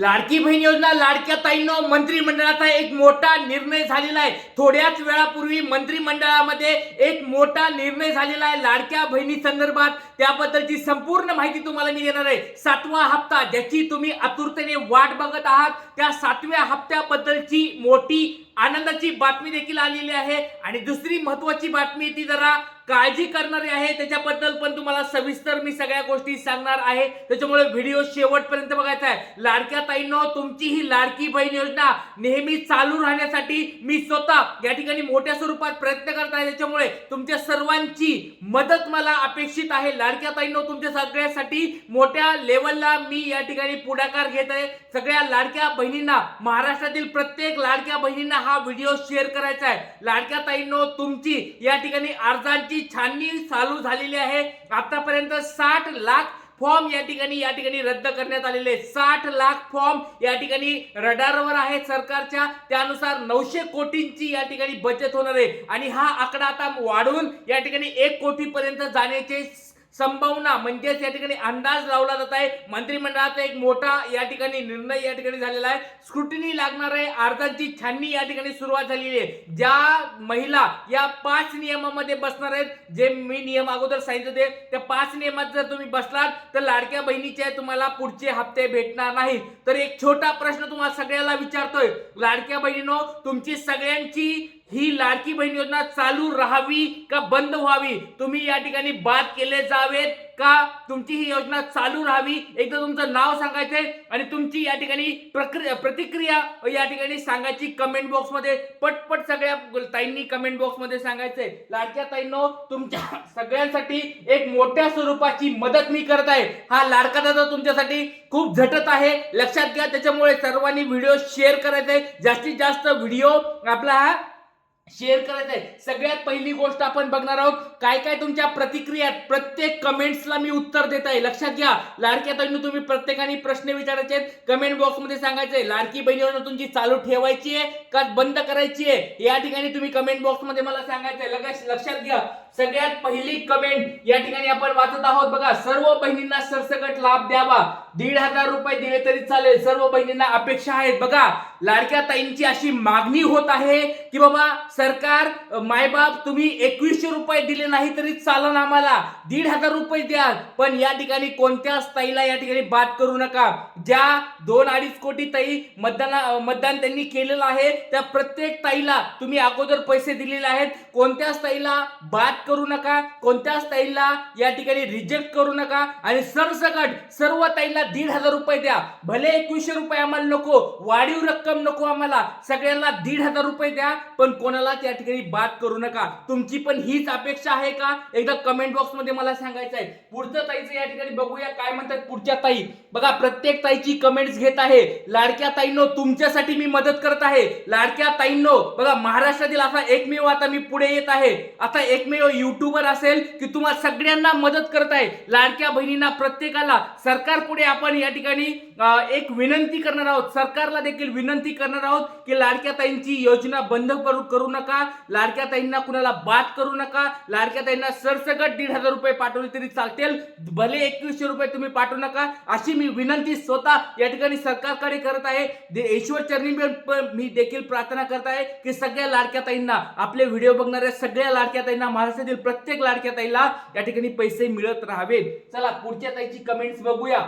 लाडकी बहीण योजना लाडक्या ताईंनो मंत्रिमंडळाचा एक मोठा निर्णय झालेला आहे. थोड्याच वेळापूर्वी मंत्रिमंडळामध्ये एक मोठा निर्णय झालेला आहे लाडक्या बहिणी संदर्भात. त्याबद्दलची संपूर्ण माहिती तुम्हाला मी देणार आहे. सातवा हप्ता ज्याची तुम्ही आतुरतेने वाट बघत आहात त्या सातव्या हप्त्याबद्दलची मोठी आनंदाची बातमी देखील आलेली आहे. आणि दुसरी महत्वाची बातमी ती जरा काळजी करणारी आहे. त्याच्याबद्दल पण तुम्हाला सविस्तर मी सगळ्या गोष्टी सांगणार आहे. त्याच्यामुळे व्हिडिओ शेवटपर्यंत बघायचा आहे. लाडक्या ताईंनो तुमची ही लाडकी बहीण योजना नेहमी चालू राहण्यासाठी मी स्वतः या ठिकाणी मोठ्या स्वरूपात प्रयत्न करत आहे. त्याच्यामुळे तुमच्या सर्वांची मदत मला अपेक्षित आहे. लाडक्या ताईंनो तुमच्या सगळ्यासाठी मोठ्या लेवलला मी या ठिकाणी पुढाकार घेत आहे. सगळ्या लाडक्या बहिणींना महाराष्ट्रातील प्रत्येक लाडक्या बहिणींना हा व्हिडिओ शेअर करायचा आहे. लाडक्या ताईंनो तुमची या ठिकाणी अर्जांची छाननी चालू झालेली आहे. आतापर्यंत साठ लाख फॉर्म या ठिकाणी या ठिकाणी रद्द करण्यात आलेले साठ लाख फॉर्म या ठिकाणी रडारवर आहेत सरकारच्या. त्यानुसार नऊशे कोटींची या ठिकाणी बचत होणार आहे. आणि हा आकडा आता वाढून या ठिकाणी एक कोटीपर्यंत जाण्याचे संभावना म्हणजेच या ठिकाणी अंदाज लावला जात आहे. मंत्रिमंडळाचा एक मोठा या ठिकाणी निर्णय या ठिकाणी झालेला आहे. स्क्रुटिनी लागणार आहे. अर्जांची छाननी या ठिकाणी सुरुवात झालेली आहे. ज्या महिला या पाच नियमामध्ये बसणार आहेत जे मी नियम अगोदर सांगितले होते त्या पाच नियमात जर तुम्ही बसलात तर लाडक्या बहिणीचे तुम्हाला पुढचे हप्ते भेटणार नाही तर एक छोटा प्रश्न तुम्हाला सगळ्याला विचारतोय. लाडक्या बहिणीनो तुमची सगळ्यांची ही लाडकी बहीण योजना चालू राहावी का बंद व्हावी? तुम्ही या ठिकाणी बाद केले जावेत का? तुमची ही योजना चालू राहावी? एकदा तुमचं नाव सांगायचंय आणि तुमची या ठिकाणी प्रक्रिया प्रतिक्रिया या ठिकाणी सांगायची कमेंट बॉक्समध्ये पटपट सगळ्या ताईंनी कमेंट बॉक्समध्ये सांगायचंय. लाडक्या ताईंनो तुमच्या सगळ्यांसाठी एक मोठ्या स्वरूपाची मदत मी करत आहे. हा लाडका दादा तुमच्यासाठी खूप झटत आहे. लक्षात घ्या त्याच्यामुळे सर्वांनी व्हिडिओ शेअर करायचा आहे जास्तीत जास्त व्हिडिओ आपला हा शेअर करायचंय. आहे सगळ्यात पहिली गोष्ट आपण बघणार आहोत काय काय तुमच्या प्रतिक्रिया प्रत्येक कमेंट्सला मी उत्तर देत आहे. लक्षात घ्या लाडक्या ताईंनो तुम्ही प्रत्येकाने प्रश्न विचारायचे आहेत. कमेंट बॉक्समध्ये सांगायचंय लाडकी बहिणीवर तुमची चालू ठेवायची आहे का बंद करायची आहे? या ठिकाणी तुम्ही कमेंट बॉक्समध्ये मला सांगायचंय. लगेच लक्षात घ्या सगळ्यात पहिली कमेंट या ठिकाणी आपण वाचत आहोत बघा. सर्व बहिणींना सरसकट लाभ द्यावा. दीड हजार रुपये दिले तरी चालेल. सर्व बहिणींना अपेक्षा आहेत बघा. लाडक्या ताईंची अशी मागणी होत आहे की बाबा सरकार मायबाप तुम्ही एकवीसशे रुपये दिले नाही तरी चालन आम्हाला. दीड हजार रुपये द्या पण या ठिकाणी कोणत्याच ताईला या ठिकाणी बाद करू नका. ज्या दोन अडीच कोटी ताई मतदान मतदान त्यांनी केलेलं आहे त्या प्रत्येक ताईला तुम्ही अगोदर पैसे दिलेले आहेत. कोणत्याच ताईला बाद करू नका कोणत्याच ताईला या ठिकाणी रिजेक्ट करू नका आणि सरसकट सर्व ताईला दीड हजार रुपये द्या. भले एकवीसशे रुपये आम्हाला नको वाढीव रक्कम नको आम्हाला. सगळ्यांना दीड हजार रुपये द्या पण कोणाला कोणालाच त्या ठिकाणी बाद करू नका. तुमची पण हीच अपेक्षा आहे का? एकदा कमेंट बॉक्समध्ये मला सांगायचं आहे. पुढचं ताईचं या ठिकाणी बघूया. काय म्हणतात पुढच्या ताई? बघा प्रत्येक ताईची कमेंट्स घेत आहे. लाडक्या ताईंनो तुमच्यासाठी मी मदत करत आहे. लाडक्या ताईंनो बघा महाराष्ट्रातील असा एकमेव आता मी पुढे येत आहे. आता एकमेव युट्यूबर असेल की तुम्हाला सगळ्यांना मदत करत आहे. लाडक्या बहिणींना प्रत्येकाला सरकार पुढे आपण या ठिकाणी एक विनंती करणार आहोत. सरकारला देखील विनंती करणार आहोत की लाडक्या ताईंची योजना बंद करू करू नका. लाडक्या ताईंना कुणाला बाद करू नका. लाडक्या ताईंना सरसकट दीड हजार रुपये पाठवले तरी चालतील. भले एकवीसशे रुपये तुम्ही पाठवू नका. अशी मी विनंती स्वतः या ठिकाणी सरकारकडे करत आहे. ईश्वर चरणी मी पण मी देखील प्रार्थना करत आहे की सगळ्या लाडक्या ताईंना आपले व्हिडिओ बघणाऱ्या सगळ्या लाडक्या ताईंना महाराष्ट्रातील प्रत्येक लाडक्या ताईला या ठिकाणी पैसे मिळत राहावे चला पुढच्या ताईची कमेंट्स बघूया.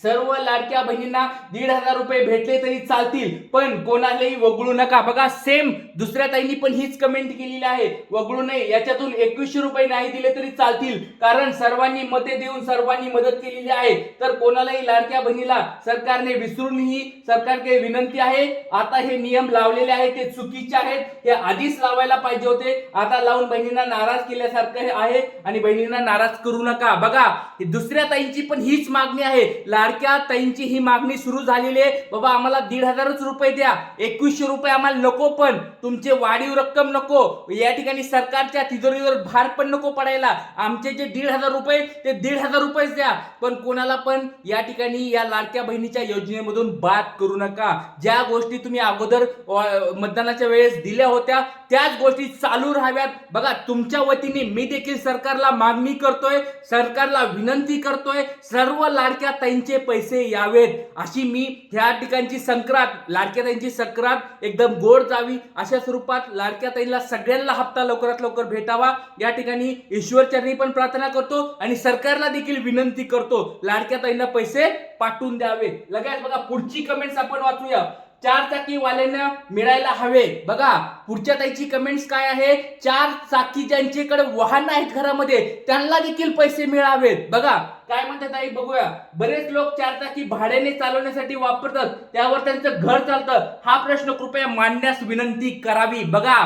सर्व लाडक्या बहिणींना दीड हजार रुपये भेटले तरी चालतील पण कोणालाही वगळू नका. बघा सेम दुसऱ्या ताईंनी पण हीच कमेंट केलेली आहे. वगळू नये याच्यातून एकवीसशे रुपये नाही दिले तरी चालतील. कारण सर्वांनी मते देऊन सर्वांनी मदत केलेली आहे. तर कोणालाही लाडक्या बहिणीला सरकारने विसरूनही सरकारकडे विनंती आहे. आता हे नियम लावलेले आहेत ते चुकीचे आहेत. हे आधीच लावायला पाहिजे होते. आता लावून बहिणींना नाराज केल्यासारखं आहे आणि बहिणींना नाराज करू नका. बघा दुसऱ्या ताईंची पण हीच मागणी आहे. लाडक्या ताईंची ही मागणी सुरू झालेली आहे. बाबा आम्हाला दीड हजारच रुपये द्या. एकवीसशे रुपये आम्हाला नको पण तुमचे वाढीव रक्कम नको. या ठिकाणी सरकारच्या तिजोरीवर भार पण नको पडायला. आमचे जे दीड हजार रुपये ते दीड हजार रुपयेच द्या. पण कोणाला पण या ठिकाणी या लाडक्या बहिणीच्या योजनेमधून बाद करू नका. ज्या गोष्टी तुम्ही अगोदर मतदानाच्या वेळेस दिल्या होत्या त्याच गोष्टी चालू राहाव्यात. बघा तुमच्या वतीने मी देखील सरकारला मागणी करतोय सरकारला विनंती करतोय सर्व लाडक्या ताईंचे बहिणीचे पैसे यावेत अशी मी ह्या ठिकाणची संक्रांत लाडक्या ताईंची संक्रांत एकदम गोड जावी अशा स्वरूपात लाडक्या ताईंना सगळ्यांना हप्ता लवकरात लवकर भेटावा. या ठिकाणी ईश्वरचरणी पण प्रार्थना करतो आणि सरकारला देखील विनंती करतो लाडक्या ताईंना पैसे पाठवून द्यावे लगेच बघा पुढची कमेंट्स आपण वाचूया. चार चाकीवाल्यांना मिळायला हवे. बघा पुढच्या ताईची कमेंट्स काय आहे? चार चाकी ज्यांच्याकडे वाहन आहेत घरामध्ये. त्यांना देखील पैसे मिळावेत. बघा काय म्हणतात ताई बघूया. बरेच लोक चार चाकी भाड्याने चालवण्यासाठी वापरतात. त्यावर त्यांचं घर चालतं. हा प्रश्न कृपया मांडण्यास विनंती करावी. बघा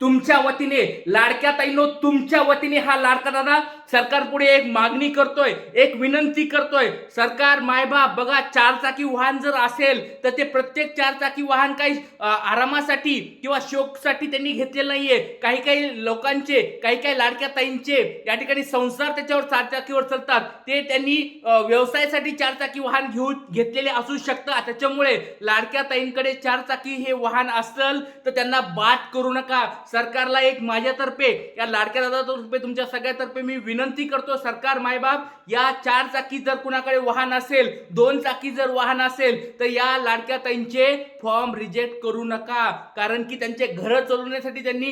तुमच्या वतीने लाडक्या ताईनो तुमच्या वतीने हा लाडका दादा सरकार पुढे एक मागणी करतोय एक विनंती करतोय. सरकार मायबाप बघा चारचाकी वाहन जर असेल तर ते प्रत्येक चारचाकी वाहन काही आरामासाठी किंवा शोकसाठी त्यांनी घेतलेलं नाहीये. काही काही लोकांचे काही काही लाडक्या ताईंचे या ठिकाणी संसार त्याच्यावर चारचाकीवर चालतात. ते त्यांनी व्यवसायासाठी चार चाकी वाहन घेऊन घेतलेले असू शकतात त्याच्यामुळे लाडक्या ताईंकडे चार चाकी हे वाहन असेल तर त्यांना बाद करू नका. सरकारला एक माझ्यातर्फे या लाडक्या दादातर्फे तुमच्या सगळ्यातर्फे मी विनंती करतो सरकार मायबाप या चार चाकी जर कुणाकडे वाहन असेल दोन चाकी जर वाहन असेल तर या लाडक्या ताईंचे फॉर्म रिजेक्ट करू नका. कारण की त्यांचे घर चालवण्यासाठी त्यांनी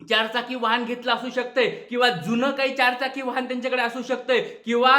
चारचाकी वाहन घेतलं असू शकतंय किंवा जुनं काही चारचाकी वाहन त्यांच्याकडे असू शकतंय किंवा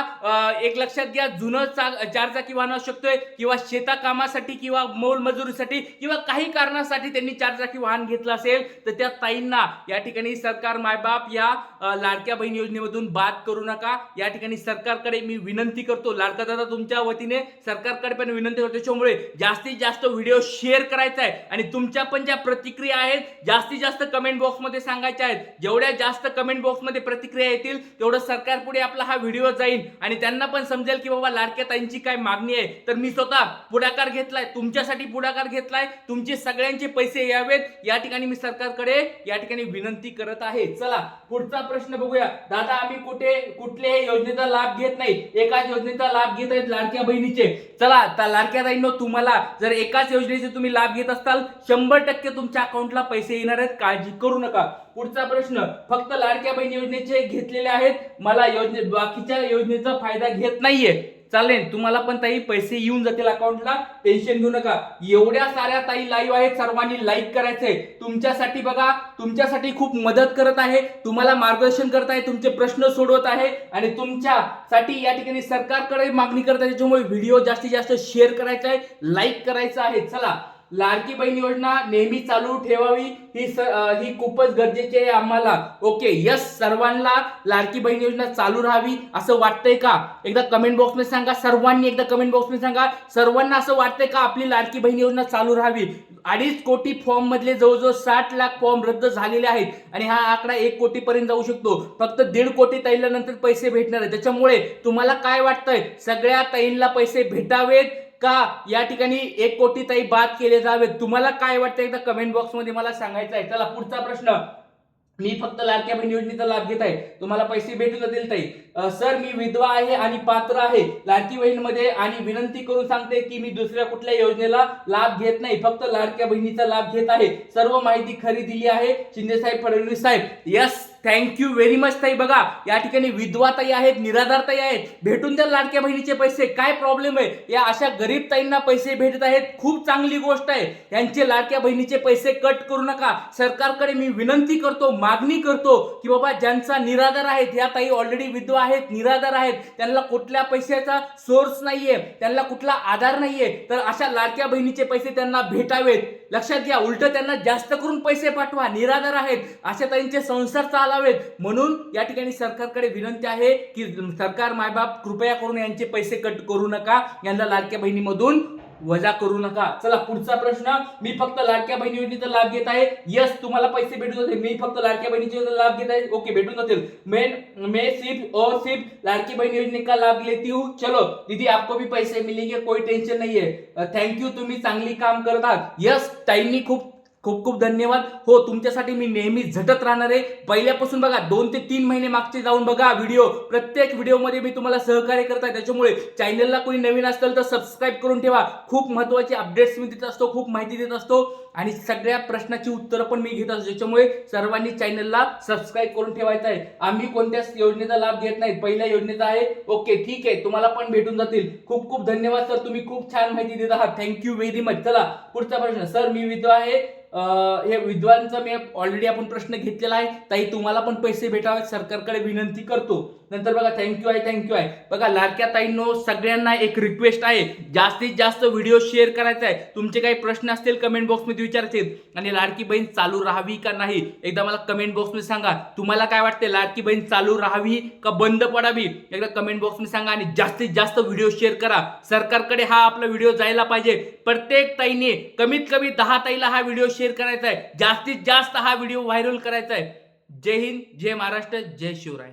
एक लक्षात घ्या जुनं चा चारचाकी वाहन असू शकतोय किंवा शेताकामासाठी किंवा मोलमजुरीसाठी किंवा काही कारणासाठी त्यांनी चारचाकी वाहन घेतलं असेल तर त्या ताईंना या ठिकाणी सरकार मायबाप या लाडक्या बहीण योजनेमधून बाद करू नका. या ठिकाणी सरकारकडे मी विनंती करतो लाडका दादा तुमच्या वतीने सरकारकडे पण विनंती करतो. त्याच्यामुळे जास्तीत जास्त व्हिडिओ शेअर करायचा आहे आणि तुमच्या पण ज्या प्रतिक्रिया आहेत जास्तीत जास्त कमेंट बॉक्समध्ये सांगायच्या आहेत जेवढ्या जास्त कमेंट बॉक्समध्ये प्रतिक्रिया येतील तेवढं सरकार पुढे आपला हा व्हिडिओ जाईल आणि त्यांना पण समजेल की बाबा लाडक्या ताईंची काय मागणी आहे. तर मी स्वतः पुढाकार घेतलाय तुमच्यासाठी पुढाकार घेतलाय. तुमचे सगळ्यांचे पैसे यावेत. या ठिकाणी मी सरकारकडे या ठिकाणी विनंती करत आहे. चला पुढचा प्रश्न बघूया. दादा आम्ही कुठे कुठल्याही योजनेचा लाभ घेत नाही. एकाच योजनेचा लाभ घेत आहेत लाडक्या बहिणीचे. चला आता लाडक्या ताईंनो तुम्हाला जर एकाच योजनेचे तुम्ही लाभ घेत असताल शंभर टक्के तुमच्या अकाउंटला पैसे येणार आहेत. काळजी करू नका. पुढचा प्रश्न फक्त लाडक्या बहीण योजनेचे घेतलेले आहेत मला योजने बाकीच्या योजनेचा फायदा घेत नाहीये. चालेल तुम्हाला पण ताई पैसे येऊन जातील अकाउंटला टेन्शन घेऊ नका. एवढ्या साऱ्या ताई लाईव्ह आहेत सर्वांनी लाईक करायचंय. तुमच्यासाठी बघा तुमच्यासाठी खूप मदत करत आहे. तुम्हाला मार्गदर्शन करत आहे तुमचे प्रश्न सोडवत आहे. आणि तुमच्यासाठी या ठिकाणी सरकारकडे मागणी करत आहे त्याच्यामुळे व्हिडिओ जास्तीत जास्त शेअर करायचा आहे लाईक करायचा आहे. चला लाडकी बहीण योजना नेहमी चालू ठेवावी ही स- ही खूपच गरजेची आहे आम्हाला. ओके यस सर्वांना लाडकी बहीण योजना चालू राहावी असं वाटतंय का? एकदा कमेंट बॉक्समध्ये सांगा सर्वांनी एकदा कमेंट बॉक्समध्ये सांगा सर्वांना असं वाटतंय का आपली लाडकी बहीण योजना चालू राहावी? अडीच कोटी फॉर्म मधले जवळजवळ साठ लाख फॉर्म रद्द झालेले आहेत आणि हा आकडा एक कोटी पर्यंत जाऊ शकतो. फक्त दीड कोटी ताईला नंतर पैसे भेटणार आहे त्याच्यामुळे तुम्हाला काय वाटतंय? सगळ्या ताईंना पैसे भेटावेत का या ठिकाणी एक कोटी ताई बाद केले जावेत? तुम्हाला काय वाटतं? एकदा कमेंट बॉक्समध्ये मला सांगायचं आहे. चला पुढचा प्रश्न. मी फक्त लाडक्या बहीण योजनेचा लाभ घेत आहे. तुम्हाला पैसे भेटून जातील ताई. सर मी विधवा आहे आणि पात्र आहे. लाडकी बहिणीमध्ये आणि विनंती करून सांगते की मी दुसऱ्या कुठल्या योजनेला लाभ घेत नाही. फक्त लाडक्या बहिणीचा लाभ घेत आहे. सर्व माहिती खरी दिली आहे. शिंदेसाहेब Fadnavis saheb. Yes thank you very much ताई. बघा या ठिकाणी विधवा ताई आहेत निराधार ताई आहेत. भेटून द्या लाडक्या बहिणीचे पैसे. काय प्रॉब्लेम आहे? या अशा गरीब ताईंना पैसे भेटत आहेत. खूप चांगली गोष्ट आहे. यांचे लाडक्या बहिणीचे पैसे कट करू नका. सरकारकडे मी विनंती करतो मागणी करतो की बाबा ज्यांचा निराधार आहेत या ताई ऑलरेडी विधवा आहेत निराधार आहेत. त्यांना कुठल्या पैशाचा सोर्स नाहीये. त्यांना कुठला आधार नाहीये. तर अशा लाडक्या बहिणीचे पैसे त्यांना भेटावेत. लक्षात घ्या उलट त्यांना जास्त करून पैसे पाठवा निराधार आहेत अशा त्यांचे संसार चालावेत. म्हणून या ठिकाणी सरकारकडे विनंती आहे की सरकार मायबाप कृपया करून यांचे पैसे कट करू नका. यांना लाडक्या बहिणीमधून वजा करू नका. चला पुढचा प्रश्न मी फक्त लाडक्या बहिणी योजनेचा लाभ घेत आहे. यस तुम्हाला पैसे भेटून जातील. मी फक्त लाडक्या बहिणीचे लाभ घेत आहे. ओके भेटून जातील. मेन मे सिर्फ और सिर्फ लाडकी बहन योजने का लाभ लेती हूँ? चलो दीदी आपको भी पैसे मिलेंगे कोई टेंशन नहीं है थँक्यू तुम्ही चांगली काम करता यस ताईंनी खूप खूप खूप धन्यवाद. हो तुमच्यासाठी मी नेहमी झटत राहणार आहे. पहिल्यापासून बघा दोन ते तीन महिने मागचे जाऊन बघा व्हिडिओ. प्रत्येक व्हिडिओमध्ये मी तुम्हाला सहकार्य करत आहे. त्याच्यामुळे चॅनलला कोणी नवीन असेल तर सबस्क्राईब करून ठेवा. खूप महत्त्वाचे अपडेट्स मी देत असतो खूप माहिती देत असतो. आणि सगळ्या प्रश्नाची उत्तरं पण मी घेत असतो. ज्याच्यामुळे सर्वांनी चॅनलला सबस्क्राईब करून ठेवायचं आहे. आम्ही कोणत्याच योजनेचा लाभ घेत नाही? पहिल्या योजनेचा आहे. ओके ठीक आहे. तुम्हाला पण भेटून जातील. खूप खूप धन्यवाद सर. तुम्ही खूप छान माहिती देत आहात. थँक्यू व्हेरी मच चला पुढचा प्रश्न. सर मी विधवा आहे. हे विद्वांचा मी ऑलरेडी आपण प्रश्न घेतलेला आहे. ताई तुम्हाला पण पैसे भेटावे सरकारकडे विनंती करतो. नंतर बघा थँक्यू आहे थँक्यू आहे. बघा लाडक्या ताईंनो सगळ्यांना एक रिक्वेस्ट आहे. जास्तीत जास्त व्हिडिओ शेअर करायचा आहे. तुमचे काही प्रश्न असतील कमेंट बॉक्समध्ये विचारतील आणि लाडकी बहीण चालू राहावी का नाही? एकदा मला कमेंट बॉक्समध्ये सांगा. तुम्हाला काय वाटते लाडकी बहीण चालू राहावी का बंद पडावी? एकदा कमेंट बॉक्समध्ये सांगा आणि जास्तीत जास्त व्हिडिओ शेअर करा. सरकारकडे हा आपला व्हिडिओ जायला पाहिजे. प्रत्येक ताईने कमीत कमी दहा ताईला हा व्हिडिओ शेअर करायचा आहे. जास्तीत जास्त हा व्हिडिओ व्हायरल करायचा आहे. जय हिंद जय महाराष्ट्र जय शिवराय.